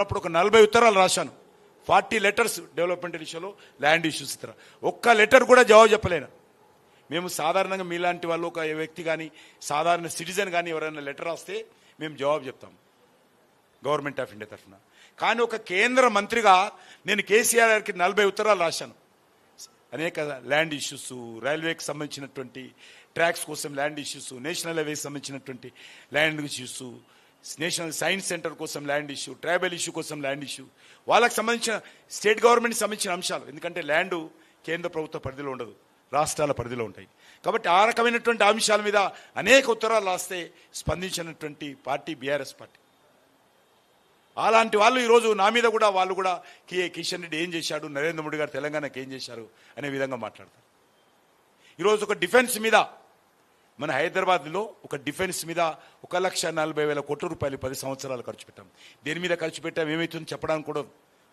అప్పుడు ఒక నలభై ఉత్తరాలు రాశాను. ఫార్టీ లెటర్స్ డెవలప్మెంట్ విషయంలో ల్యాండ్ ఇష్యూస్ ఇతర. ఒక్క లెటర్ కూడా జవాబు చెప్పలేను. మేము సాధారణంగా మీలాంటి వాళ్ళు ఒక వ్యక్తి కానీ సాధారణ సిటిజన్ కానీ ఎవరైనా లెటర్ రాస్తే మేము జవాబు చెప్తాం. గవర్నమెంట్ ఆఫ్ ఇండియా తరఫున. కానీ ఒక కేంద్ర మంత్రిగా నేను కేసీఆర్ గారికి నలభై ఉత్తరాలు రాశాను. అనేక ల్యాండ్ ఇష్యూస్ రైల్వేకి సంబంధించినటువంటి ట్రాక్స్ కోసం ల్యాండ్ ఇష్యూస్ నేషనల్ హైవేకి సంబంధించినటువంటి land issues national science centre కోసం ల్యాండ్ ఇష్యూ ట్రైబల్ ఇష్యూ కోసం ల్యాండ్ ఇష్యూ వాళ్ళకి సంబంధించిన స్టేట్ గవర్నమెంట్కి సంబంధించిన అంశాలు ఎందుకంటే ల్యాండ్ కేంద్ర ప్రభుత్వ పరిధిలో ఉండదు రాష్ట్రాల పరిధిలో ఉంటాయి కాబట్టి ఆ రకమైనటువంటి అంశాల మీద అనేక ఉత్తరాలు రాస్తే స్పందించినటువంటి పార్టీ బీఆర్ఎస్ పార్టీ అలాంటి వాళ్ళు ఈరోజు నా మీద కూడా వాళ్ళు కూడా కే కిషన్ రెడ్డి ఏం చేశాడు నరేంద్ర మోడీ గారు తెలంగాణకి ఏం చేశారు అనే విధంగా మాట్లాడతారు ఈరోజు ఒక డిఫెన్స్ మీద మన హైదరాబాద్లో ఒక డిఫెన్స్ మీద ఒక లక్ష నలభై వేల కోట్ల రూపాయలు పది సంవత్సరాలు ఖర్చు పెట్టాం. దేని మీద ఖర్చు పెట్టాం? ఏమవుతుందో చెప్పడానికి కూడా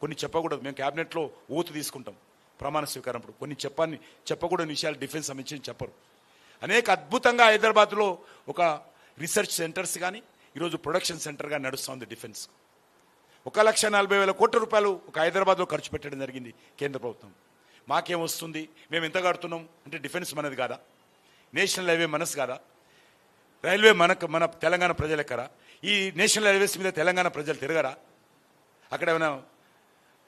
కొన్ని చెప్పకూడదు. మేము క్యాబినెట్లో ఓతు తీసుకుంటాం ప్రమాణ స్వీకారం అప్పుడు. కొన్ని చెప్పని చెప్పకూడని విషయాలు డిఫెన్స్ సంబంధించి చెప్పరు. అనేక అద్భుతంగా హైదరాబాద్లో ఒక రీసెర్చ్ సెంటర్స్ కానీ ఈరోజు ప్రొడక్షన్ సెంటర్గా నడుస్తుంది డిఫెన్స్. ఒక లక్ష నలభై వేల కోట్ల రూపాయలు ఒక హైదరాబాద్లో ఖర్చు పెట్టడం జరిగింది కేంద్ర ప్రభుత్వం. మాకేం వస్తుంది? మేము ఎంత కడుతున్నాం? అంటే డిఫెన్స్ మనది కాదా? నేషనల్ హైవే మనసు కాదా? రైల్వే మనకు మన తెలంగాణ ప్రజలెక్కరా ఈ నేషనల్ హైవేస్ మీద తెలంగాణ ప్రజలు తిరగరా? అక్కడ ఏమైనా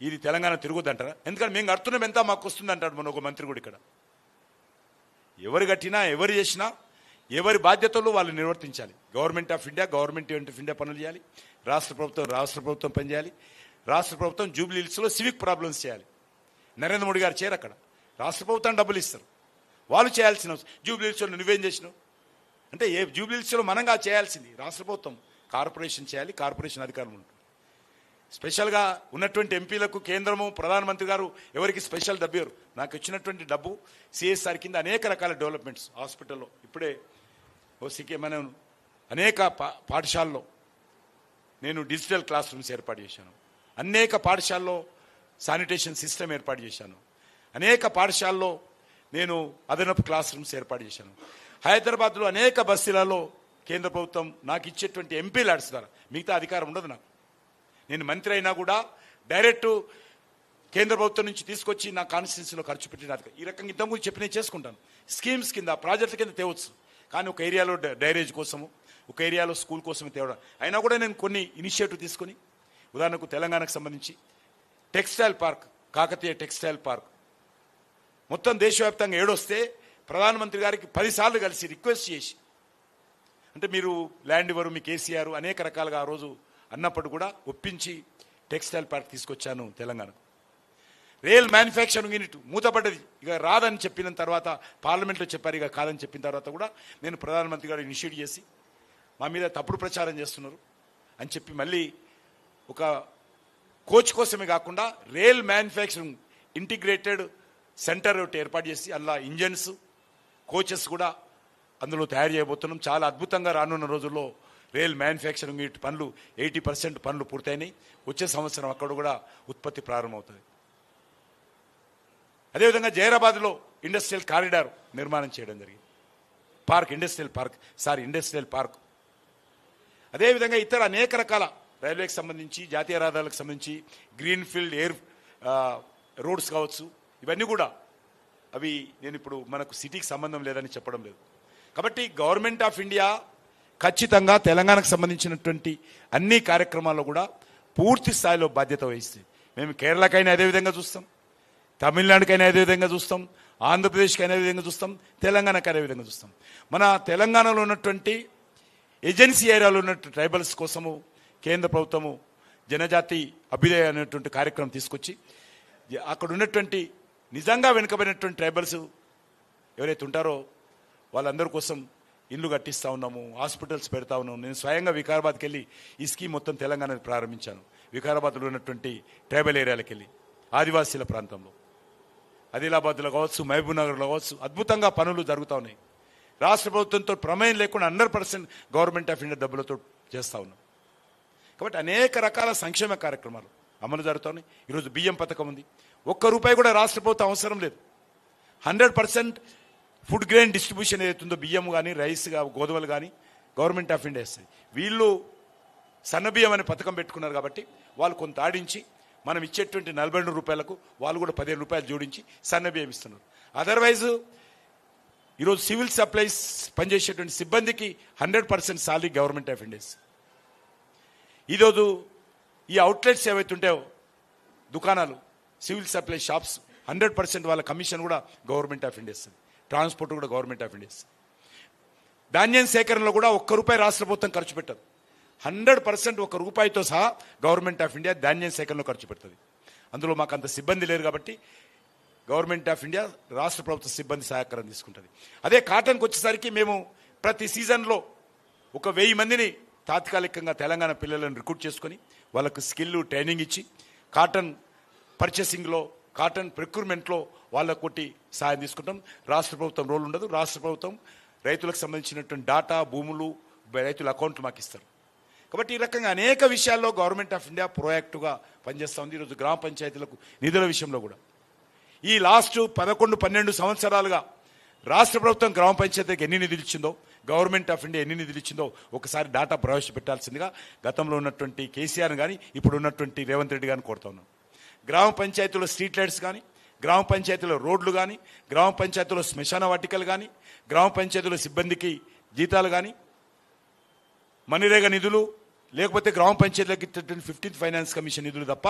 ఇది తెలంగాణ తిరుగుద్దంటారా? ఎందుకంటే మేము కడుతున్నాం ఎంత మాకు వస్తుంది అంటాడు మన ఒక మంత్రి కూడా ఇక్కడ. ఎవరు కట్టినా ఎవరు చేసినా ఎవరి బాధ్యతలు వాళ్ళు నిర్వర్తించాలి. Government of India government of India పనులు చేయాలి. రాష్ట్ర ప్రభుత్వం రాష్ట్ర ప్రభుత్వం పనిచేయాలి రాష్ట్ర ప్రభుత్వం జూబ్లీ హిల్స్లో సివిక్ ప్రాబ్లమ్స్ చేయాలి. నరేంద్ర మోడీ గారు చేయరు అక్కడ. రాష్ట్ర ప్రభుత్వం డబ్బులు ఇస్తారు. వాళ్ళు చేయాల్సిన అవసరం. నువ్వేం చేసినావు? అంటే ఏ జూబ్లీ మనంగా చేయాల్సింది రాష్ట్ర ప్రభుత్వం కార్పొరేషన్ చేయాలి కార్పొరేషన్ అధికారం ఉంటుంది. స్పెషల్గా ఉన్నటువంటి ఎంపీలకు కేంద్రము ప్రధానమంత్రి గారు ఎవరికి స్పెషల్ డబ్బు ఇవ్వరు నాకు ఇచ్చినటువంటి డబ్బు సిఎస్ఆర్ కింద అనేక రకాల డెవలప్మెంట్స్ హాస్పిటల్లో. ఇప్పుడే ఓ సికే అనేక పా పాఠశాలలో నేను డిజిటల్ క్లాస్ రూమ్స్ ఏర్పాటు చేశాను. అనేక పాఠశాలలో శానిటేషన్ సిస్టమ్ ఏర్పాటు చేశాను. అనేక పాఠశాలలో నేను అదనపు క్లాస్ రూమ్స్ ఏర్పాటు చేశాను. హైదరాబాద్లో అనేక బస్సులలో కేంద్ర ప్రభుత్వం నాకు ఇచ్చేటువంటి ఎంపీ ల్యాడ్స్ ద్వారా మిగతా అధికారం ఉండదు నాకు. నేను మంత్రి అయినా కూడా డైరెక్ట్ కేంద్ర ప్రభుత్వం నుంచి తీసుకొచ్చి నా కాన్స్టిట్యూన్సీలో ఖర్చు పెట్టిన అధికారం. ఈ రకంగా ఇంతకు ముందు చెప్పి నేను చేసుకుంటాను. స్కీమ్స్ కింద ప్రాజెక్టుల కింద తేవచ్చు. కానీ ఒక ఏరియాలో డ- డైరేజ్ కోసము ఒక ఏరియాలో స్కూల్ కోసమే తేవడం. అయినా కూడా నేను కొన్ని ఇనిషియేటివ్ తీసుకొని ఉదాహరణకు తెలంగాణకు సంబంధించి textile park Kakatiya textile park మొత్తం దేశవ్యాప్తంగా ఏడొస్తే ప్రధానమంత్రి గారికి పదిసార్లు కలిసి రిక్వెస్ట్ చేసి అంటే మీరు ల్యాండ్ ఇవ్వరు మీ కేసీఆర్ అనేక రకాలుగా ఆ రోజు అన్నప్పుడు కూడా ఒప్పించి టెక్స్టైల్ పార్క్ తీసుకొచ్చాను తెలంగాణకు. రియల్ మ్యానుఫ్యాక్చరింగ్ యూనిట్ మూతపడ్డది. ఇక రాదని చెప్పిన తర్వాత పార్లమెంట్లో చెప్పారు ఇక కాదని చెప్పిన తర్వాత కూడా నేను ప్రధానమంత్రి గారు ఇనిషియేట్ చేసి మా మీద తప్పుడు ప్రచారం చేస్తున్నారు అని చెప్పి మళ్ళీ ఒక కోచ్ కోసమే కాకుండా రియల్ మ్యానుఫ్యాక్చరింగ్ ఇంటిగ్రేటెడ్ సెంటర్ ఒకటి ఏర్పాటు చేసి అందులో ఇంజన్స్ కోచెస్ కూడా అందులో తయారు చేయబోతున్నాం. చాలా అద్భుతంగా రానున్న రోజుల్లో రైల్ మ్యానుఫ్యాక్చరింగ్ పనులు ఎయిటీ పర్సెంట్ పనులు పూర్తయినాయి. వచ్చే సంవత్సరం అక్కడ కూడా ఉత్పత్తి ప్రారంభమవుతుంది. అదేవిధంగా జైరాబాద్లో ఇండస్ట్రియల్ కారిడార్ నిర్మాణం చేయడం జరిగింది. Park industrial park sorry industrial park. అదేవిధంగా ఇతర అనేక రకాల రైల్వేకి సంబంధించి జాతీయ రహదారులకు సంబంధించి గ్రీన్ ఫీల్డ్ ఎయిర్ రోడ్స్ కావచ్చు ఇవన్నీ కూడా అవి నేను ఇప్పుడు మనకు సిటీకి సంబంధం లేదని చెప్పడం లేదు. కాబట్టి గవర్నమెంట్ ఆఫ్ ఇండియా ఖచ్చితంగా తెలంగాణకు సంబంధించినటువంటి అన్ని కార్యక్రమాల్లో కూడా పూర్తి స్థాయిలో బాధ్యత వహిస్తుంది. మేము కేరళకైనా అదే విధంగా చూస్తాం తమిళనాడుకైనా అదే విధంగా చూస్తాం ఆంధ్రప్రదేశ్కి అదే విధంగా చూస్తాం తెలంగాణకు అదే విధంగా చూస్తాం. మన తెలంగాణలో ఉన్నటువంటి ఏజెన్సీ ఏరియాలో ఉన్నటువంటి ట్రైబల్స్ కోసము కేంద్ర ప్రభుత్వము జనజాతి అభ్యుదయ అనేటువంటి కార్యక్రమం తీసుకొచ్చి అక్కడ ఉన్నటువంటి నిజంగా వెనుకబడినటువంటి ట్రైబల్స్ ఎవరైతే ఉంటారో వాళ్ళందరి కోసం ఇల్లు కట్టిస్తా ఉన్నాము హాస్పిటల్స్ పెడతా ఉన్నాము. నేను స్వయంగా వికారాబాద్కి వెళ్ళి ఈ స్కీమ్ మొత్తం తెలంగాణలో ప్రారంభించాను. వికారాబాద్లో ఉన్నటువంటి ట్రైబల్ ఏరియాలకు వెళ్ళి ఆదివాసీల ప్రాంతంలో. ఆదిలాబాద్లో కావచ్చు మహబూబ్ నగర్లో కావచ్చు అద్భుతంగా పనులు జరుగుతూ ఉన్నాయి. రాష్ట్ర ప్రభుత్వంతో ప్రమేయం లేకుండా hundred percent government of India డబ్బులతో చేస్తా ఉన్నాం. కాబట్టి అనేక రకాల సంక్షేమ కార్యక్రమాలు అమలు జరుగుతున్నాయి ఈరోజు బియ్యం పథకం ఉంది. ఒక్క రూపాయి కూడా రాష్ట్ర ప్రభుత్వం అవసరం లేదు. Hundred percent food grain distribution ఏదైతుందో బియ్యం కానీ రైస్ గోధుమలు కానీ గవర్నమెంట్ ఆఫ్ ఇండియా ఇస్తుంది. వీళ్ళు సన్నబియ్యం అనే పథకం పెట్టుకున్నారు కాబట్టి వాళ్ళు కొంత ఆడించి మనం ఇచ్చేటువంటి నలభై రెండు రూపాయలకు వాళ్ళు కూడా పదిహేను రూపాయలు జోడించి సన్నబియ్యం ఇస్తున్నారు. అదర్వైజ్ ఈరోజు సివిల్ సప్లైస్ పనిచేసేటువంటి సిబ్బందికి hundred percent salary government of India's ఈరోజు ఈ అవుట్లెట్స్ ఏవైతే ఉంటాయో దుకాణాలు civil supply shops hundred percent వాళ్ళ కమిషన్ కూడా గవర్నమెంట్ ఆఫ్ ఇండియా ఇస్తుంది. ట్రాన్స్పోర్ట్ కూడా గవర్నమెంట్ ఆఫ్ ఇండియా ఇస్తుంది. ధాన్యం సేకరణలో కూడా ఒక్క రూపాయి రాష్ట్ర ప్రభుత్వం ఖర్చు పెట్టదు. హండ్రెడ్ పర్సెంట్ ఒక రూపాయితో సహా గవర్నమెంట్ ఆఫ్ ఇండియా ధాన్యం సేకరణలో ఖర్చు పెడుతుంది. అందులో మాకు అంత సిబ్బంది లేరు కాబట్టి గవర్నమెంట్ ఆఫ్ ఇండియా రాష్ట్ర ప్రభుత్వ సిబ్బంది సహకారం తీసుకుంటుంది. అదే కాటన్కి వచ్చేసరికి మేము ప్రతి సీజన్లో ఒక వెయ్యి మందిని తాత్కాలికంగా తెలంగాణ పిల్లలను రిక్రూట్ చేసుకొని వాళ్ళకు స్కిల్ ట్రైనింగ్ ఇచ్చి కాటన్ పర్చేసింగ్లో కాటన్ ప్రొక్యూర్మెంట్లో వాళ్ళ కొట్టి సాయం తీసుకుంటాం. రాష్ట్ర ప్రభుత్వం రోల్ ఉండదు. రాష్ట్ర ప్రభుత్వం రైతులకు సంబంధించినటువంటి డాటా భూములు రైతుల అకౌంట్లు మాకు ఇస్తారు. కాబట్టి ఈ రకంగా అనేక విషయాల్లో గవర్నమెంట్ ఆఫ్ ఇండియా ప్రోయాక్టివ్గా పనిచేస్తూ ఉంది. ఈరోజు గ్రామ పంచాయతీలకు నిధుల విషయంలో కూడా. ఈ లాస్ట్ పదకొండు పన్నెండు సంవత్సరాలుగా రాష్ట్ర ప్రభుత్వం గ్రామ పంచాయతీకి ఎన్ని నిధులు ఇచ్చిందో గవర్నమెంట్ ఆఫ్ ఇండియా ఎన్ని నిధులు ఇచ్చిందో ఒకసారి డాటా ప్రవేశపెట్టాల్సిందిగా గతంలో ఉన్నటువంటి కేసీఆర్ కానీ ఇప్పుడు ఉన్నటువంటి రేవంత్ రెడ్డి గారిని కోరుతా ఉన్నాను గ్రామ పంచాయతీలో స్ట్రీట్ లైట్స్ కానీ గ్రామ పంచాయతీలో రోడ్లు కానీ గ్రామ పంచాయతీలో శ్మశాన వాటికలు కానీ గ్రామ పంచాయతీలో సిబ్బందికి జీతాలు కానీ మనిరేగా నిధులు లేకపోతే గ్రామ పంచాయతీలకు ఇచ్చేటువంటి ఫిఫ్టీన్త్ ఫైనాన్స్ కమిషన్ నిధులు తప్ప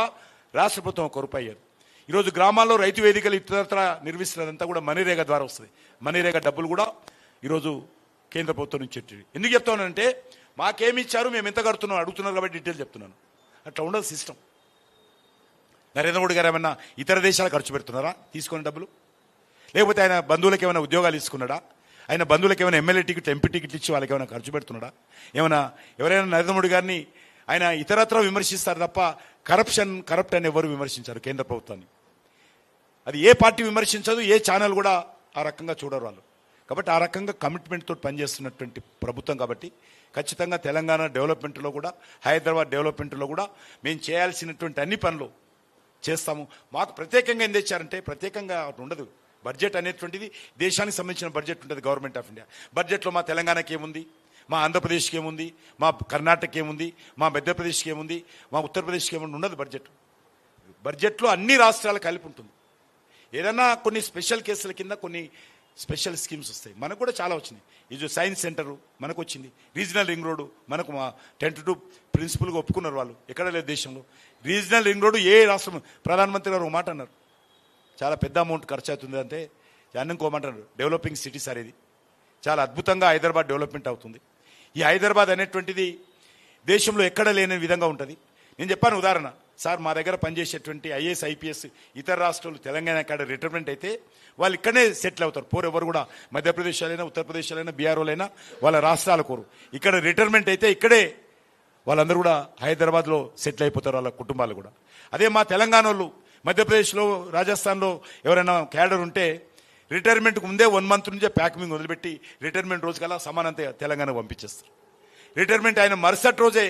రాష్ట్ర ప్రభుత్వం ఒక రూపాయి ఈరోజు గ్రామాల్లో రైతు వేదికలు ఇతరత్ర నిర్మిస్తున్నదంతా కూడా మనిరేగా ద్వారా వస్తుంది. మనిరేగా డబ్బులు కూడా ఈరోజు కేంద్ర ప్రభుత్వం నుంచి ఎందుకు చెప్తానంటే మాకేమి ఇచ్చారు మేము ఎంత కడుతున్నాం అడుగుతున్నారు కాబట్టి డీటెయిల్ చెప్తున్నాను. అట్లా ఉండదు సిస్టమ్ నరేంద్ర మోడీ గారు ఏమన్నా ఇతర దేశాలకు ఖర్చు పెడుతున్నారా తీసుకునే డబ్బులు? లేకపోతే ఆయన బంధువులకు ఏమైనా ఉద్యోగాలు ఇస్తున్నాడా? ఆయన బంధువులకు ఏమైనా ఎమ్మెల్యే టికెట్ ఎంపీ టికెట్ ఇచ్చి వాళ్ళకి ఏమైనా ఖర్చు పెడుతున్నాడా? ఏమైనా ఎవరైనా నరేంద్ర మోడీ గారిని ఆయన ఇతరత్ర విమర్శిస్తారు తప్ప కరప్షన్ కరప్ట్ అని ఎవరు విమర్శించారు కేంద్ర ప్రభుత్వాన్ని? అది ఏ పార్టీ విమర్శించదు ఏ ఛానల్ కూడా ఆ రకంగా చూడరు వాళ్ళు. కాబట్టి ఆ రకంగా కమిట్మెంట్ తోటి పనిచేస్తున్నటువంటి ప్రభుత్వం కాబట్టి ఖచ్చితంగా తెలంగాణ డెవలప్మెంట్లో కూడా హైదరాబాద్ డెవలప్మెంట్లో కూడా మేము చేయాల్సినటువంటి అన్ని పనులు చేస్తాము. మాకు ప్రత్యేకంగా ఏం తెచ్చారంటే ప్రత్యేకంగా అటు ఉండదు. బడ్జెట్ అనేటువంటిది దేశానికి సంబంధించిన బడ్జెట్ ఉంటుంది గవర్నమెంట్ ఆఫ్ ఇండియా. బడ్జెట్లో మా తెలంగాణకి ఏముంది? మా ఆంధ్రప్రదేశ్కి ఏముంది? మా కర్ణాటక ఏముంది? మా మధ్యప్రదేశ్కి ఏముంది? మా ఉత్తరప్రదేశ్కి ఏముంది? ఉండదు బడ్జెట్. బడ్జెట్లో అన్ని రాష్ట్రాలు కలిపి ఉంటుంది. ఏదైనా కొన్ని స్పెషల్ కేసుల కింద కొన్ని స్పెషల్ స్కీమ్స్ వస్తాయి. మనకు కూడా చాలా వచ్చినాయి. ఇది సైన్స్ సెంటరు మనకు వచ్చింది. రీజనల్ రింగ్ రోడ్డు మనకు మా టెన్ టు ప్రిన్సిపల్గా ఒప్పుకున్నారు వాళ్ళు. ఎక్కడ లేదు దేశంలో. రీజనల్ రింగ్ రోడ్డు ఏ రాష్ట్రం ప్రధానమంత్రి గారు ఒక మాట అన్నారు. చాలా పెద్ద అమౌంట్ ఖర్చు అవుతుంది అంటే అన్న డెవలపింగ్ సిటీ సార్ ఇది. చాలా అద్భుతంగా హైదరాబాద్ డెవలప్మెంట్ అవుతుంది. ఈ హైదరాబాద్ అనేటువంటిది దేశంలో ఎక్కడ లేని విధంగా ఉంటుంది. నేను చెప్పాను ఉదాహరణ. సార్ మా దగ్గర పనిచేసేటువంటి ఐఏఎస్ ఐపీఎస్ ఇతర రాష్ట్రాలు తెలంగాణ కాడ రిటైర్మెంట్ అయితే వాళ్ళు ఇక్కడనే సెటిల్ అవుతారు. పోరు ఎవరు కూడా మధ్యప్రదేశ్లైనా అయినా బీఆర్ఓలైనా వాళ్ళ రాష్ట్రాల కోరు. ఇక్కడ రిటైర్మెంట్ అయితే ఇక్కడే వాళ్ళందరూ కూడా హైదరాబాద్లో సెటిల్ అయిపోతారు వాళ్ళ కుటుంబాలు కూడా. అదే మా తెలంగాణ వాళ్ళు మధ్యప్రదేశ్లో రాజస్థాన్లో ఎవరైనా క్యాడర్ ఉంటే రిటైర్మెంట్కి ముందే వన్ మంత్ నుంచే ప్యాకింగ్ వదిలిపెట్టి రిటైర్మెంట్ రోజు కల్లా సమానంత తెలంగాణ పంపించేస్తారు. రిటైర్మెంట్ ఆయన మరుసటి రోజే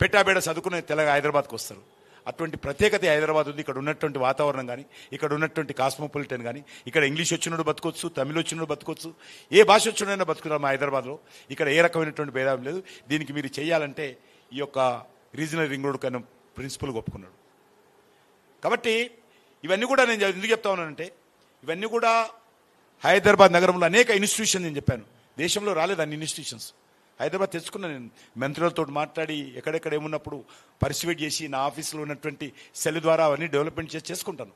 పెట్టాబేడ చదువుకునే తెలంగాణ హైదరాబాద్కి వస్తారు. అటువంటి ప్రత్యేకత హైదరాబాద్ ఉంది. ఇక్కడ ఉన్నటువంటి వాతావరణం కానీ ఇక్కడ ఉన్నటువంటి కాస్మోపాలిటన్ కానీ ఇక్కడ ఇంగ్లీష్ వచ్చినోడు బతకొచ్చు తమిళ వచ్చినోడు బతకొచ్చు ఏ భాష వచ్చినైనా బతుకుతారు మా హైదరాబాద్లో. ఇక్కడ ఏ రకమైనటువంటి భేదం లేదు. దీనికి మీరు చేయాలంటే ఈ యొక్క రీజనల్ రింగ్ రోడ్ కన్నా ప్రిన్సిపల్ ఒప్పుకున్నాడు. కాబట్టి ఇవన్నీ కూడా నేను ఎందుకు చెప్తా ఉన్నానంటే ఇవన్నీ కూడా హైదరాబాద్ నగరంలో అనేక ఇన్స్టిట్యూషన్ నేను చెప్పాను. దేశంలో రాలేదు అన్ని ఇన్స్టిట్యూషన్స్. హైదరాబాద్ తెచ్చుకున్నా నేను మంత్రులతో మాట్లాడి ఎక్కడెక్కడ ఏమున్నప్పుడు పరిసివేట్ చేసి నా ఆఫీస్లో ఉన్నటువంటి సెల్ ద్వారా అవన్నీ డెవలప్మెంట్ చేసి చేసుకుంటాను.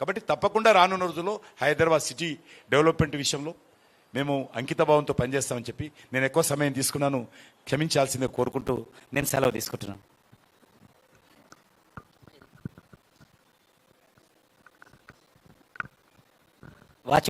కాబట్టి తప్పకుండా రానున్న రోజుల్లో హైదరాబాద్ సిటీ డెవలప్మెంట్ విషయంలో మేము అంకిత భావంతో పనిచేస్తామని చెప్పి నేను ఎక్కువ సమయం తీసుకున్నాను. క్షమించాల్సిందే కోరుకుంటూ నేను సెలవు తీసుకుంటున్నాను.